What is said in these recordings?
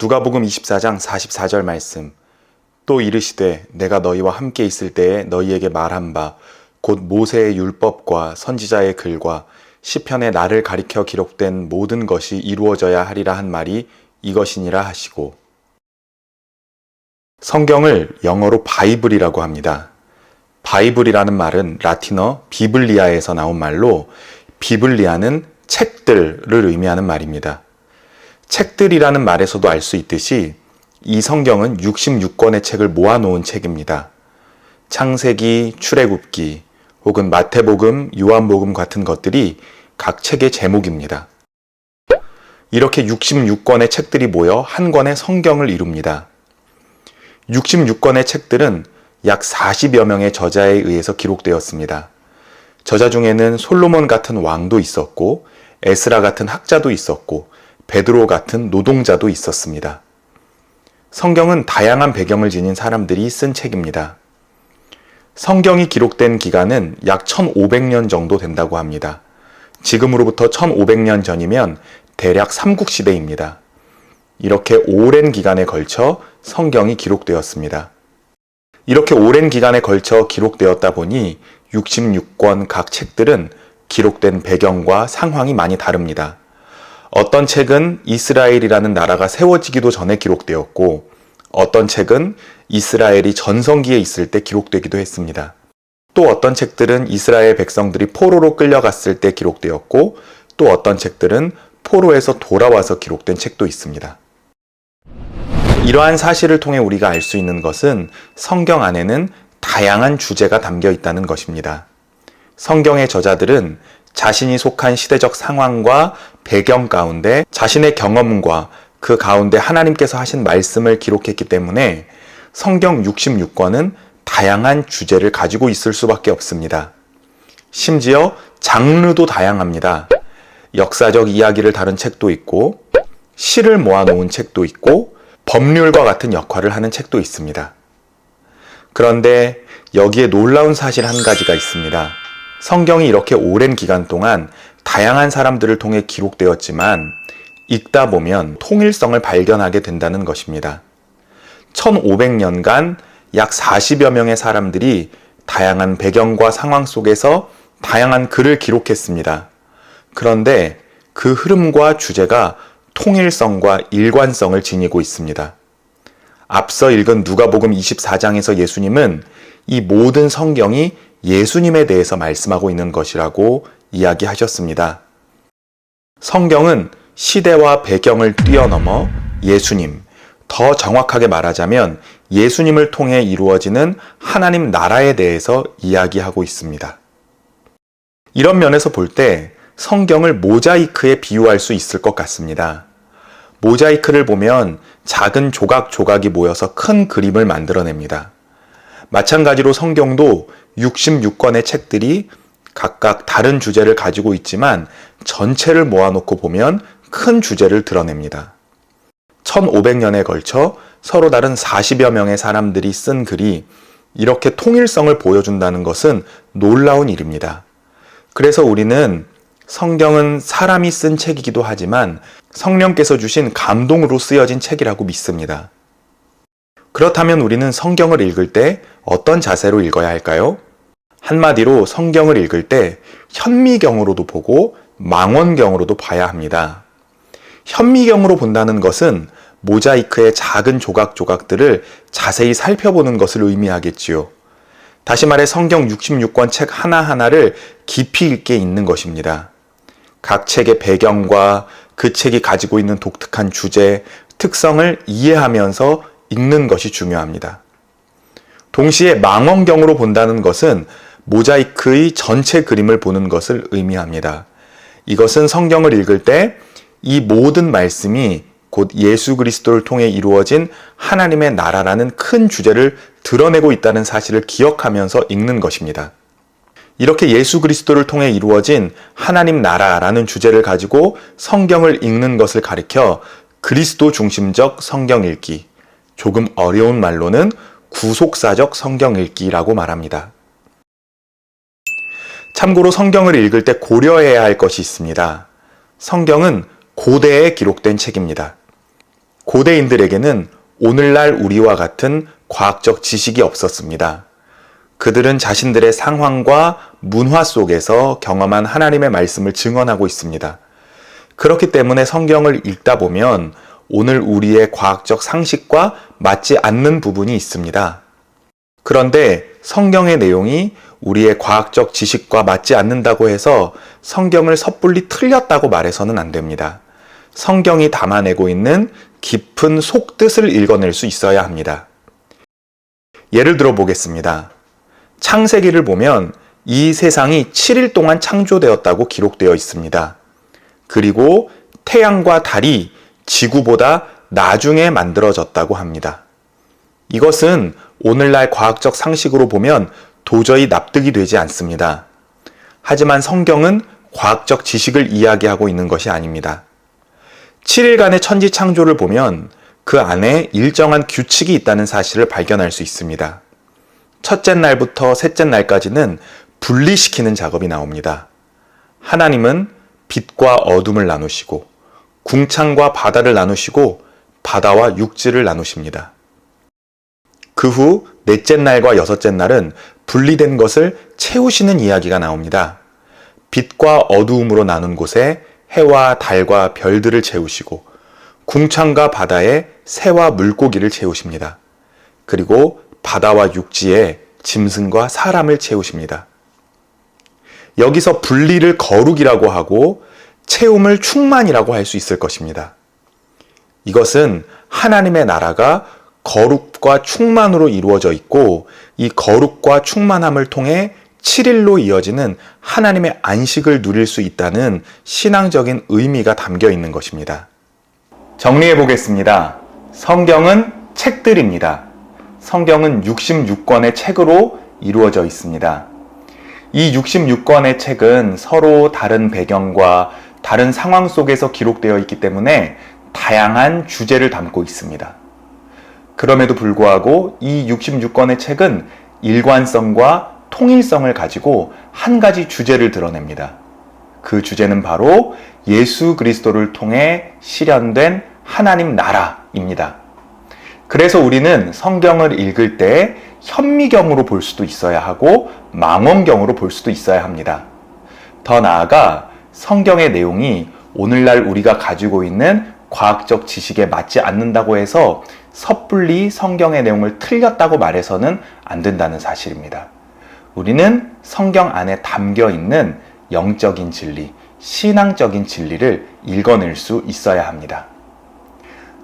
누가복음 24장 44절 말씀 또 이르시되 내가 너희와 함께 있을 때에 너희에게 말한 바 곧 모세의 율법과 선지자의 글과 시편에 나를 가리켜 기록된 모든 것이 이루어져야 하리라 한 말이 이것이니라 하시고 성경을 영어로 바이블이라고 합니다. 바이블이라는 말은 라틴어 비블리아에서 나온 말로 비블리아는 책들을 의미하는 말입니다. 책들이라는 말에서도 알 수 있듯이 이 성경은 66권의 책을 모아놓은 책입니다. 창세기, 출애굽기, 혹은 마태복음, 요한복음 같은 것들이 각 책의 제목입니다. 이렇게 66권의 책들이 모여 한 권의 성경을 이룹니다. 66권의 책들은 약 40여 명의 저자에 의해서 기록되었습니다. 저자 중에는 솔로몬 같은 왕도 있었고, 에스라 같은 학자도 있었고, 베드로 같은 노동자도 있었습니다. 성경은 다양한 배경을 지닌 사람들이 쓴 책입니다. 성경이 기록된 기간은 약 1500년 정도 된다고 합니다. 지금으로부터 1500년 전이면 대략 삼국시대입니다. 이렇게 오랜 기간에 걸쳐 성경이 기록되었습니다. 이렇게 오랜 기간에 걸쳐 기록되었다 보니 66권 각 책들은 기록된 배경과 상황이 많이 다릅니다. 어떤 책은 이스라엘이라는 나라가 세워지기도 전에 기록되었고, 어떤 책은 이스라엘이 전성기에 있을 때 기록되기도 했습니다. 또 어떤 책들은 이스라엘 백성들이 포로로 끌려갔을 때 기록되었고, 또 어떤 책들은 포로에서 돌아와서 기록된 책도 있습니다. 이러한 사실을 통해 우리가 알 수 있는 것은 성경 안에는 다양한 주제가 담겨 있다는 것입니다. 성경의 저자들은 자신이 속한 시대적 상황과 배경 가운데 자신의 경험과 그 가운데 하나님께서 하신 말씀을 기록했기 때문에 성경 66권은 다양한 주제를 가지고 있을 수밖에 없습니다. 심지어 장르도 다양합니다. 역사적 이야기를 다룬 책도 있고, 시를 모아놓은 책도 있고, 법률과 같은 역할을 하는 책도 있습니다. 그런데 여기에 놀라운 사실 한 가지가 있습니다. 성경이 이렇게 오랜 기간 동안 다양한 사람들을 통해 기록되었지만 읽다 보면 통일성을 발견하게 된다는 것입니다. 1500년간 약 40여 명의 사람들이 다양한 배경과 상황 속에서 다양한 글을 기록했습니다. 그런데 그 흐름과 주제가 통일성과 일관성을 지니고 있습니다. 앞서 읽은 누가복음 24장에서 예수님은 이 모든 성경이 예수님에 대해서 말씀하고 있는 것이라고 이야기하셨습니다. 성경은 시대와 배경을 뛰어넘어 예수님, 더 정확하게 말하자면 예수님을 통해 이루어지는 하나님 나라에 대해서 이야기하고 있습니다. 이런 면에서 볼 때 성경을 모자이크에 비유할 수 있을 것 같습니다. 모자이크를 보면 작은 조각 조각이 모여서 큰 그림을 만들어냅니다. 마찬가지로 성경도 66권의 책들이 각각 다른 주제를 가지고 있지만 전체를 모아놓고 보면 큰 주제를 드러냅니다. 1500년에 걸쳐 서로 다른 40여 명의 사람들이 쓴 글이 이렇게 통일성을 보여준다는 것은 놀라운 일입니다. 그래서 우리는 성경은 사람이 쓴 책이기도 하지만 성령께서 주신 감동으로 쓰여진 책이라고 믿습니다. 그렇다면 우리는 성경을 읽을 때 어떤 자세로 읽어야 할까요? 한마디로 성경을 읽을 때 현미경으로도 보고 망원경으로도 봐야 합니다. 현미경으로 본다는 것은 모자이크의 작은 조각조각들을 자세히 살펴보는 것을 의미하겠지요. 다시 말해 성경 66권 책 하나하나를 깊이 있게 읽는 것입니다. 각 책의 배경과 그 책이 가지고 있는 독특한 주제, 특성을 이해하면서 읽는 것이 중요합니다. 동시에 망원경으로 본다는 것은 모자이크의 전체 그림을 보는 것을 의미합니다. 이것은 성경을 읽을 때 이 모든 말씀이 곧 예수 그리스도를 통해 이루어진 하나님의 나라라는 큰 주제를 드러내고 있다는 사실을 기억하면서 읽는 것입니다. 이렇게 예수 그리스도를 통해 이루어진 하나님 나라라는 주제를 가지고 성경을 읽는 것을 가리켜 그리스도 중심적 성경 읽기, 조금 어려운 말로는 구속사적 성경 읽기라고 말합니다. 참고로 성경을 읽을 때 고려해야 할 것이 있습니다. 성경은 고대에 기록된 책입니다. 고대인들에게는 오늘날 우리와 같은 과학적 지식이 없었습니다. 그들은 자신들의 상황과 문화 속에서 경험한 하나님의 말씀을 증언하고 있습니다. 그렇기 때문에 성경을 읽다 보면 오늘 우리의 과학적 상식과 맞지 않는 부분이 있습니다. 그런데 성경의 내용이 우리의 과학적 지식과 맞지 않는다고 해서 성경을 섣불리 틀렸다고 말해서는 안 됩니다. 성경이 담아내고 있는 깊은 속뜻을 읽어낼 수 있어야 합니다. 예를 들어 보겠습니다. 창세기를 보면 이 세상이 7일 동안 창조되었다고 기록되어 있습니다. 그리고 태양과 달이 지구보다 나중에 만들어졌다고 합니다. 이것은 오늘날 과학적 상식으로 보면 도저히 납득이 되지 않습니다. 하지만 성경은 과학적 지식을 이야기하고 있는 것이 아닙니다. 7일간의 천지 창조를 보면 그 안에 일정한 규칙이 있다는 사실을 발견할 수 있습니다. 첫째 날부터 셋째 날까지는 분리시키는 작업이 나옵니다. 하나님은 빛과 어둠을 나누시고 궁창과 바다를 나누시고 바다와 육지를 나누십니다. 그 후 넷째 날과 여섯째 날은 분리된 것을 채우시는 이야기가 나옵니다. 빛과 어두움으로 나눈 곳에 해와 달과 별들을 채우시고 궁창과 바다에 새와 물고기를 채우십니다. 그리고 바다와 육지에 짐승과 사람을 채우십니다. 여기서 분리를 거룩이라고 하고 채움을 충만이라고 할 수 있을 것입니다. 이것은 하나님의 나라가 거룩과 충만으로 이루어져 있고 이 거룩과 충만함을 통해 7일로 이어지는 하나님의 안식을 누릴 수 있다는 신앙적인 의미가 담겨 있는 것입니다. 정리해 보겠습니다. 성경은 책들입니다. 성경은 66권의 책으로 이루어져 있습니다. 이 66권의 책은 서로 다른 배경과 다른 상황 속에서 기록되어 있기 때문에 다양한 주제를 담고 있습니다. 그럼에도 불구하고 이 66권의 책은 일관성과 통일성을 가지고 한 가지 주제를 드러냅니다. 그 주제는 바로 예수 그리스도를 통해 실현된 하나님 나라입니다. 그래서 우리는 성경을 읽을 때 현미경으로 볼 수도 있어야 하고 망원경으로 볼 수도 있어야 합니다. 더 나아가 성경의 내용이 오늘날 우리가 가지고 있는 과학적 지식에 맞지 않는다고 해서 섣불리 성경의 내용을 틀렸다고 말해서는 안 된다는 사실입니다. 우리는 성경 안에 담겨 있는 영적인 진리, 신앙적인 진리를 읽어낼 수 있어야 합니다.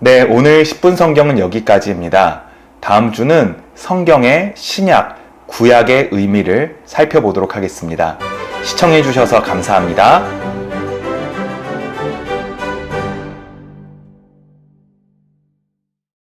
네, 오늘 10분 성경은 여기까지입니다. 다음 주는 성경의 신약, 구약의 의미를 살펴보도록 하겠습니다. 시청해주셔서 감사합니다.